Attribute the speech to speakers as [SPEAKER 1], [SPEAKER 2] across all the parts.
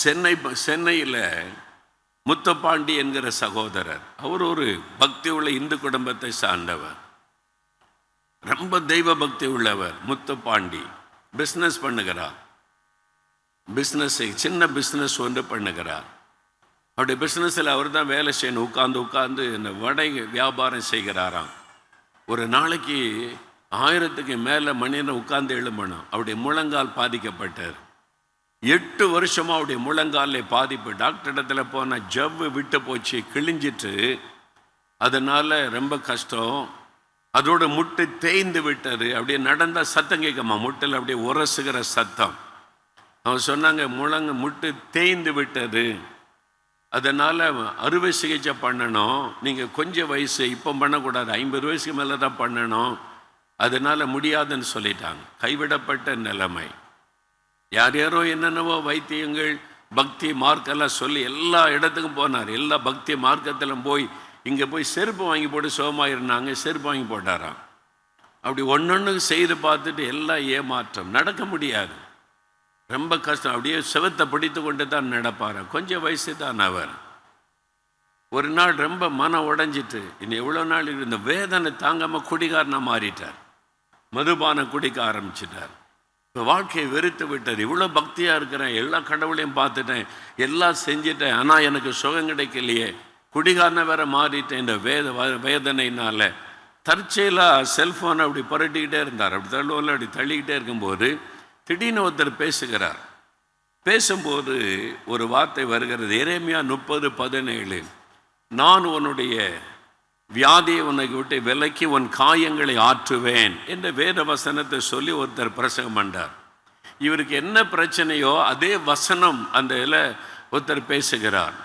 [SPEAKER 1] சென்னை சென்னையில் முத்தப்பாண்டி என்கிற சகோதரர். அவர் ஒரு பக்தி உள்ள இந்து குடும்பத்தை சார்ந்தவர். ரொம்ப தெய்வ பக்தி உள்ளவர் முத்துப்பாண்டி. பிஸ்னஸ் பண்ணுகிறார். பிஸ்னஸை சின்ன பிஸ்னஸ் ஒன்று பண்ணுகிறார். அவருடைய பிஸ்னஸில் அவர் தான் வேலை செய்யணும். உட்காந்து உட்காந்து இந்த வடை வியாபாரம் செய்கிறாராம். ஒரு நாளைக்கு ஆயிரத்துக்கு மேலே மணியில் உட்கார்ந்து எழும்பணும். அவருடைய முழங்கால் பாதிக்கப்பட்டார். எட்டு வருஷமாக அவருடைய முழங்காலில் பாதிப்பு. டாக்டர் இடத்துல போனால் ஜவ்வு விட்டு போச்சு கிழிஞ்சிட்டு. அதனால் ரொம்ப கஷ்டம். அதோட முட்டு தேய்ந்து விட்டது. அப்படியே நடந்தால் சத்தம் கேட்குமா? முட்டில் அப்படியே உரசுகிற சத்தம். அவன் சொன்னாங்க முழங்க முட்டு தேய்ந்து விட்டது. அதனால் அறுவை சிகிச்சை பண்ணணும். நீங்கள் கொஞ்சம் வயசு இப்போ பண்ணக்கூடாது. ஐம்பது வயசுக்கு மேலே தான் பண்ணணும். அதனால் முடியாதுன்னு சொல்லிட்டாங்க. கைவிடப்பட்ட நிலைமை. யார் யாரோ என்னென்னவோ வைத்தியங்கள் பக்தி மார்க்கெல்லாம் சொல்லி எல்லா இடத்துக்கும் போனார். எல்லா பக்தி மார்க்கத்திலும் போய் இங்கே போய் செருப்பு வாங்கி போட்டு சோமாயிருந்தாங்க செருப்பு வாங்கி போட்டாராம். அப்படி ஒன்னொன்று செய்து பார்த்துட்டு எல்லாம் ஏமாற்றம். நடக்க முடியாது. ரொம்ப கஷ்டம். அப்படியே செவத்தை பிடித்து கொண்டு தான் நடப்பார். கொஞ்சம் வயசு தான் அவர். ஒரு நாள் ரொம்ப மனம் உடைஞ்சிட்டு இன்னும் எவ்வளோ நாள் இருந்த வேதனை தாங்காமல் குடிகாரனாக மாறிட்டார். மதுபானம் குடிக்க ஆரம்பிச்சிட்டார். இப்போ வாழ்க்கையை வெறுத்து விட்டார் இவ்வளோ பக்தியாக இருக்கிறேன். எல்லா கடவுளையும் பார்த்துட்டேன். எல்லாம் செஞ்சிட்டேன். ஆனால் எனக்கு சுகம் கிடைக்கலையே. குடிகாரன வேற மாறிட்டேன். இந்த வேத வ- தற்செயலாக செல்ஃபோனை அப்படி புரட்டிக்கிட்டே இருந்தார். அப்படி தள்ளுவோம்ல அப்படி தள்ளிக்கிட்டே இருக்கும்போது திடீர்னு ஒருத்தர் பேசுகிறார். பேசும்போது ஒரு வார்த்தை வருகிறது. இறைமையாக முப்பது பதினேழு. நான் உன்னுடைய வியாதியை உனக்கு விட்டு விலக்கி உன் காயங்களை ஆற்றுவேன் என்ற வேத வசனத்தை சொல்லி ஒருத்தர் பிரசங்கம் பண்ணார் இவருக்கு என்ன பிரச்சனையோ அதே வசனம் அந்த இதில் ஒருத்தர் பேசுகிறார்.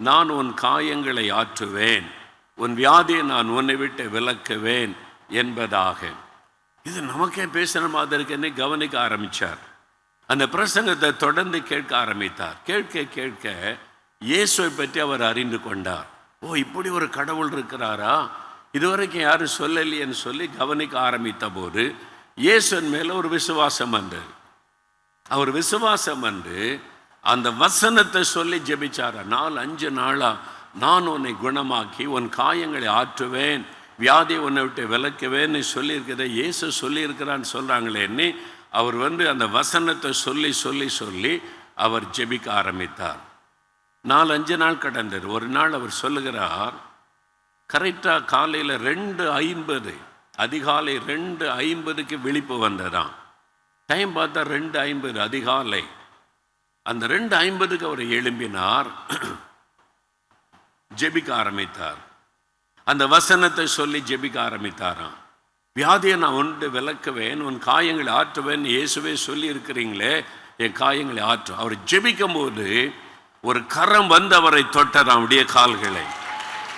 [SPEAKER 1] நான் உன் காயங்களை ஆற்றுவேன் உன் வியாதியை நான் உன்னை விட்டு விலக்குவேன் என்பதாக. இது நமக்கே பேசுகிற மாதிரி இருக்குன்னு கவனிக்க ஆரம்பித்தார் அந்த பிரசங்கத்தை தொடர்ந்து கேட்க ஆரம்பித்தார். கேட்க கேட்க இயேசுவை பற்றி அவர் அறிந்து கொண்டார். ஓ இப்படி ஒரு கடவுள் இருக்கிறாரா? இதுவரைக்கும் யாரும் சொல்லலையேன்னு சொல்லி கவனிக்க ஆரம்பித்த போது இயேசுன் மேலே ஒரு விசுவாசம் அன்று அவர் விசுவாசம் அன்று அந்த வசனத்தை சொல்லி ஜெபிச்சாரா? நாலு அஞ்சு நாளாக நான் உன்னை குணமாக்கி உன் காயங்களை ஆற்றுவேன் வியாதி உன்னை விட்டு விளக்குவேன்னு சொல்லியிருக்கிறத இயேசு சொல்லியிருக்கிறான்னு சொல்கிறாங்களேன்னு அவர் வந்து அந்த வசனத்தை சொல்லி சொல்லி சொல்லி அவர் ஜெபிக்க ஆரம்பித்தார். நாலு அஞ்சு நாள் கடந்தது. ஒரு நாள் அவர் சொல்லுகிறார் கரெக்டாக காலையில் ரெண்டு ஐம்பது அதிகாலை ரெண்டு ஐம்பதுக்கு விழிப்பு வந்ததாம். டைம் பார்த்தா ரெண்டு ஐம்பது அதிகாலை. அந்த ரெண்டு ஐம்பதுக்கு அவர் எழும்பினார். ஜெபிக்க ஆரம்பித்தார். அந்த வசனத்தை சொல்லி ஜெபிக்க ஆரம்பித்தாராம். வியாதியை நான் உண்டு விளக்குவேன் உன் காயங்களை ஆற்றுவேன் இயேசுவே சொல்லி இருக்கிறீங்களே என் காயங்களை ஆற்றும் அவர் ஜெபிக்கும் போது ஒரு கரம் வந்து அவரை தொட்டதாம் அப்படியே கால்களை.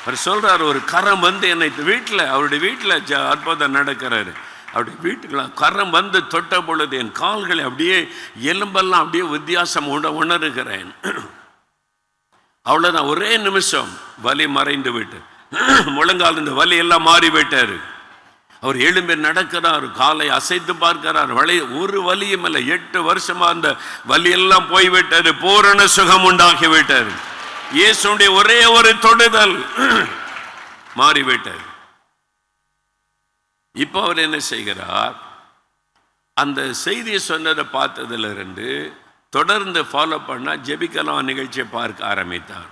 [SPEAKER 1] அவர் சொல்கிறார் ஒரு கரம் வந்து என்னை வீட்டில் அவருடைய வீட்டில் ஜ அற்புதம் நடக்கிறாரு. அப்படி வீட்டுக்கெல்லாம் கரம் வந்து தொட்ட பொழுது என் கால்களை அப்படியே எலும்பெல்லாம் அப்படியே வித்தியாசம் உண உணர்கிறேன். அவ்வளோதான் ஒரே நிமிஷம் வலி மறைந்து விட்டு. முழங்கால் இந்த வலி எல்லாம் மாறி விட்டாரு அவர் எழும்பி நடக்கிறார் காலை அசைத்து பார்க்கிறார். வலி ஒரு வலியும் இல்லை. எட்டு வருஷமா அந்த வலி எல்லாம் போய்விட்டாரு பூரண சுகம் உண்டாகி விட்டார் இயேசுடைய ஒரே ஒரு தொடுதல் மாறிவிட்டார் இப்போ அவர் என்ன செய்கிறார்? அந்த செய்தியை சொன்னதை பார்த்ததுல இருந்து தொடர்ந்து ஃபாலோ பண்ணால் ஜெபிக்கலாம் நிகழ்ச்சியை பார்க்க ஆரம்பித்தார்.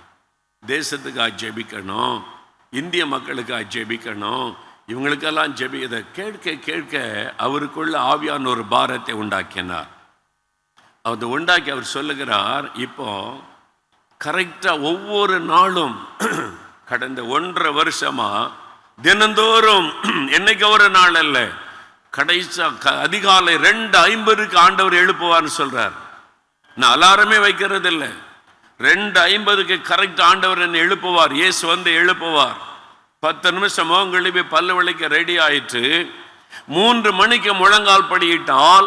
[SPEAKER 1] தேசத்துக்காக ஜெபிக்கணும். இந்திய மக்களுக்காக ஜெபிக்கணும். இவங்களுக்கெல்லாம் ஜெபி. இதை கேட்க கேட்க அவருக்குள்ள ஆவியான ஒரு பாரத்தை உண்டாக்கினார். அதை உண்டாக்கி அவர் சொல்லுகிறார் இப்போ கரெக்டாக ஒவ்வொரு நாளும் கடந்த ஒன்றரை வருஷமா தினந்தோறும் என்னைக்கு ஒரு நாள் அல்ல கடைசா க- அதிகாலை ரெண்டு ஐம்பதுக்கு ஆண்டவர் எழுப்புவார்னு சொல்கிறார் நான் அலாரமே வைக்கிறது இல்லை ரெண்டு ஐம்பதுக்கு கரெக்ட் ஆண்டவர் என்னை எழுப்புவார் இயேசு வந்து எழுப்புவார். பத்து நிமிஷம் முகம் கழுவி பல்லு விளக்க ரெடி ஆயிட்டு மூன்று மணிக்கு முழங்கால் படியிட்டால்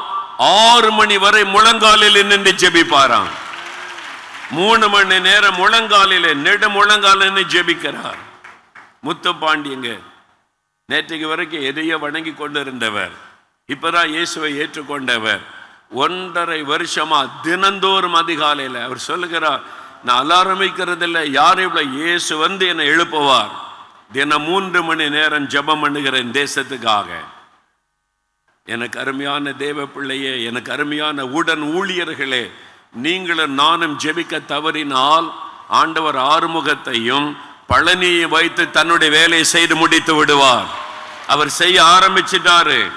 [SPEAKER 1] ஆறு மணி வரை முழங்காலில் நின்று ஜெபிப்பாராம். மூணு மணி நேரம் முழங்காலில் நெடு முழங்காலில் ஜெபிக்கிறார். முத்துப்பாண்டியங்க நேற்றைக்கு வரைக்கும் எதையோ வணங்கி கொண்டிருந்தவர். இப்பதான் இயேசுவை ஏற்றுக்கொண்டவர். ஒன்றரை வருஷமா தினந்தோறும் அதிகாலையில் அவர் சொல்லுகிறார் நான் அலாரம் வைக்கிறதில்லை யார் இவ்வளவு இயேசு வந்து என்னை எழுப்புவார்? தினம் மூன்று மணி நேரம் ஜெபம் பண்ணுகிறேன் தேசத்துக்காக. எனக்கு அருமையான தேவ பிள்ளையே எனக்கு அருமையான உடன் ஊழியர்களே நீங்களும் நானும் ஜெபிக்க தவறினால் ஆண்டவர் ஆறுமுகத்தையும் பழனியை வைத்து தன்னுடைய வேலையை செய்து முடித்து விடுவார். அவர் செய்ய ஆரம்பிச்சிட்டாரு.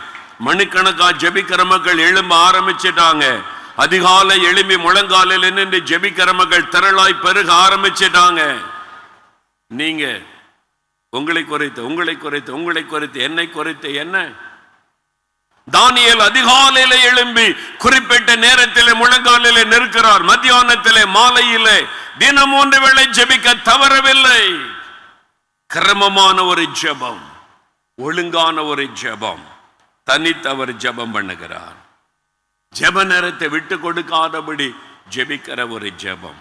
[SPEAKER 1] மணிக்கணக்கா ஜெபிக்கிற மக்கள் எழும்ப ஆரம்பிச்சிட்டாங்க. அதிகாலை எழும்பி முழங்காலில் நின்று ஜெபிக்கிற மக்கள் திரளாய் பெருக ஆரம்பிச்சிட்டாங்க. நீங்கள் உங்களை குறைத்து உங்களை குறைத்து உங்களை குறைத்து என்னை குறைத்து என்ன? தானியல் அதிகாலையில எழும்பி குறிப்பிட்ட நேரத்தில் முழங்காலிலே நிற்கிறார். மத்தியானத்திலே மாலையிலே தினம் ஒன்று வேளை ஜெபிக்க தவறவில்லை. கிரமமான ஒரு ஜெபம் ஒழுங்கான ஒரு ஜெபம் தனித்தவர் ஜெபம் பண்ணுகிறார். ஜெப நேரத்தை விட்டு கொடுக்காதபடி ஜெபிக்கிற ஒரு ஜெபம்.